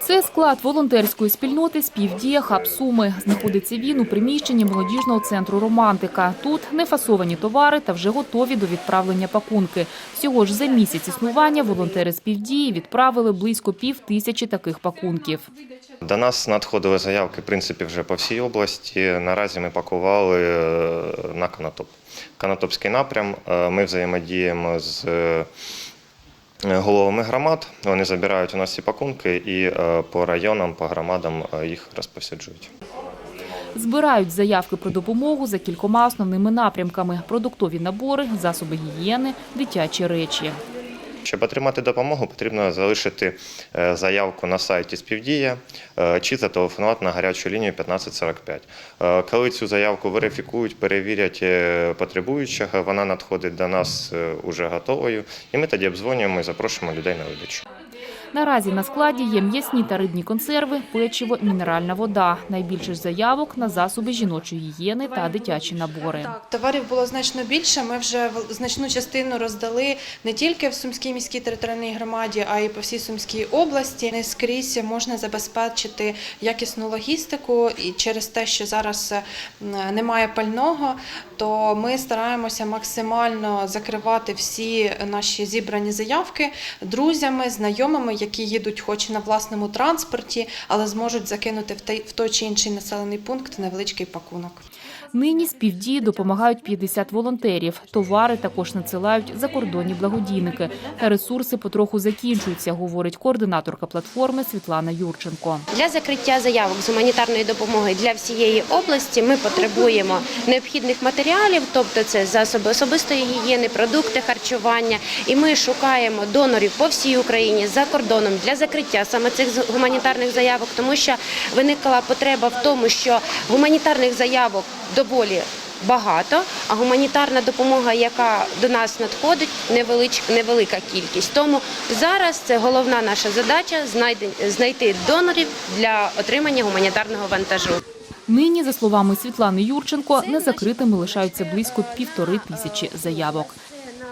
Це склад волонтерської спільноти «Співдія Хаб Суми». Знаходиться він у приміщенні молодіжного центру «Романтика». Тут нефасовані товари та вже готові до відправлення пакунки. Всього ж за місяць існування волонтери «Співдії» відправили близько пів тисячі таких пакунків. До нас надходили заявки, в принципі, вже по всій області. Наразі ми пакували е, на Канатоп. Канатопський напрям. Е, Ми взаємодіємо з е, головами громад. Вони забирають у нас ці пакунки і е, по районам, по громадам е, їх розповсюджують. Збирають заявки про допомогу за кількома основними напрямками – продуктові набори, засоби гігієни, дитячі речі. Щоб отримати допомогу, потрібно залишити е, заявку на сайті Співдія е, чи зателефонувати на гарячу лінію 1545. Е, Коли цю заявку верифікують, перевірять потребуючих, вона надходить до нас уже готовою, і ми тоді обзвонюємо і запрошуємо людей на видачу. Наразі на складі є м'ясні та рибні консерви, печиво, мінеральна вода. Найбільше ж заявок на засоби жіночої гігієни та дитячі набори. Так, товарів було значно більше. Ми вже значну частину роздали не тільки в Сумській міській територіальній громаді, а й по всій Сумській області. Не скрізь можна забезпечити якісну логістику, і через те, що зараз е, немає пального, то ми стараємося максимально закривати всі наші зібрані заявки друзями, знайомими, які їдуть хоч на власному транспорті, але зможуть закинути в той, в той чи інший населений пункт невеличкий пакунок. Нині співдії допомагають 50 волонтерів. Товари також надсилають закордонні благодійники. Та ресурси потроху закінчуються, говорить координаторка платформи Світлана Юрченко. Для закриття заявок з гуманітарної допомоги для всієї області ми потребуємо необхідних матеріалів, тобто це засоби особистої гігієни, продукти харчування. І ми шукаємо донорів по всій Україні за кордоном для закриття саме цих гуманітарних заявок, тому що виникла потреба в тому, що гуманітарних заявок доволі. Багато, а гуманітарна допомога, яка до нас надходить, невелич, невелика кількість. Тому зараз це головна наша задача знайти, знайти донорів для отримання гуманітарного вантажу. Нині, за словами Світлани Юрченко, незакритими лишаються близько півтори тисячі заявок.